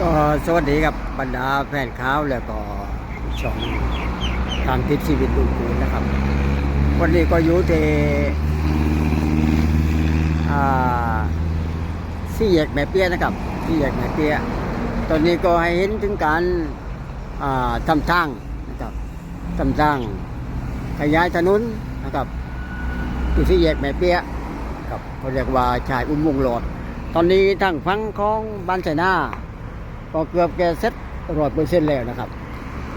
ก็สวัสดีครับบรรดาแฟนข่าวแล้วก็ช่องทางทิศชีวิตลุงปูนนะครับ วันนี้ก็อยู่ที่สี่แยกแม่เปี้ยนะครับสี่แยกแม่เปี้ย ตอนนี้ก็ให้เห็นถึงการทำทางนะครับทำทางขยายถนนนะครับที่สี่แยกแม่เปี้ยครับเขาเรียกว่าชายอุ้มวงหลดตอนนี้ทางฟังของบ้านไชนา ก็เกือบแกเซ็ตร้อยเปอร์เซ็นต์แล้วนะครับ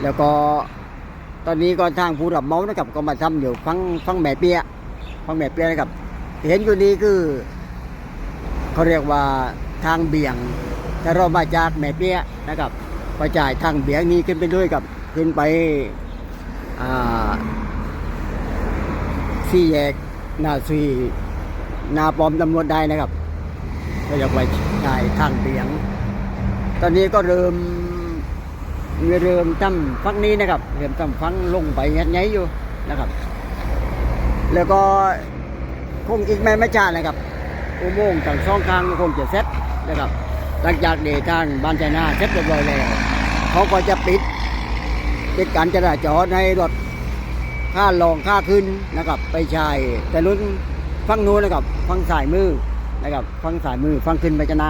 แล้วก็ตอนนี้ก็ทางผู้รับเมานะครับก็มาทำอยู่ฟังฟังแม่เปียฟังแม่เปียนะครับ เห็นอยู่นี้คือเขาเรียกว่าทางเบี่ยงถ้าเรามาจากแม่เปียนะครับก็จ่ายทางเบี่ยงนี้ขึ้นไปด้วยกับขึ้นไปสี่แยกนาซีนาปอมตำรวจได้นะครับก็เรียกว่าจ่ายทางเบี่ยง ตอนนี้ก็เริ่มเริ่มตั้มฟังนี้นะครับ เริ่มตั้มฟังลงไปยัดไงอยู่นะครับ แล้วก็คงอีกไม่ไม่ช้านะครับอุโมงค์ทางช่องทางคงจะเซ็ตนะครับ หลังจากเดทางบ้านใจนาเซ็ตเรียบร้อยแล้วเขาก็จะปิดปิดการจราจรให้รถค่าลงค่าขึ้นนะครับ ไปใช้แต่รุ่นฟังนู้นนะครับ ฟังสายมือนะครับ ฟังสายมือฟังขึ้นไปจนา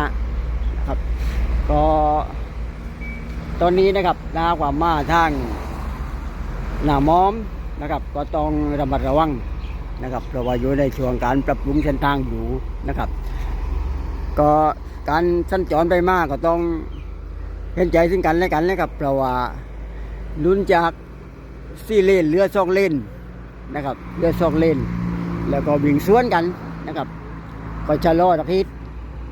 ก็ตอนนี้นะครับนาความมาทางหน้ามอมนะครับ ก็ต้องระมัดระวังนะครับเพราะว่าอยู่ในช่วงการปรับปรุงเส้นทางอยู่นะครับ ก็การสัญจรไปมากก็ต้องเห็นใจซึ่งกันและกันนะครับเพราะว่าลุ้นจากสี่เลนเรือสองเลนนะครับเรือสองเลนแล้วก็วิ่งสวนกันนะครับ ก็ชะลอตะพิษ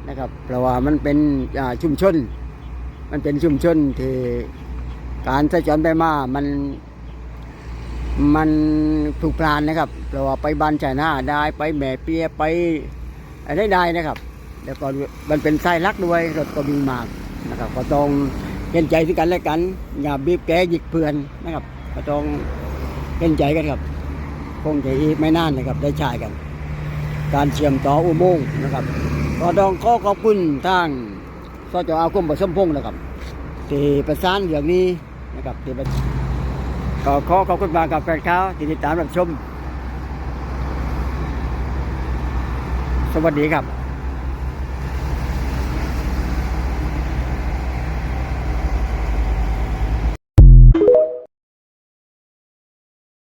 นะครับ เพราะว่ามันเป็นอ่าชุมชน มันเป็นชุมชนที่การสัญจรไปมา มันมันถูกปลานนะครับ เพราะว่าไปบ้านชายนาได้ไปแม่เปียไปอะไรได้นะครับ แล้วก็มันเป็นไส้ลักด้วยรถก็มีมากนะครับ ก็ต้องเห็นใจซึ่งกันและกัน อย่าบีบแกหยิกเพื่อนนะครับ ก็ต้องเห็นใจกันครับ คงจะอีกไม่นานนะครับได้ใช้กัน การเชื่อมต่ออุโมงค์นะครับ ก็ต้องขอขอบคุณทางสจอาคมประสมพงศ์นะครับที่ประสานเรื่องนี้นะครับที่ประก็ขอขอบคุณมากกับแฟนข่าวที่ติดตามรับชม สวัสดีครับ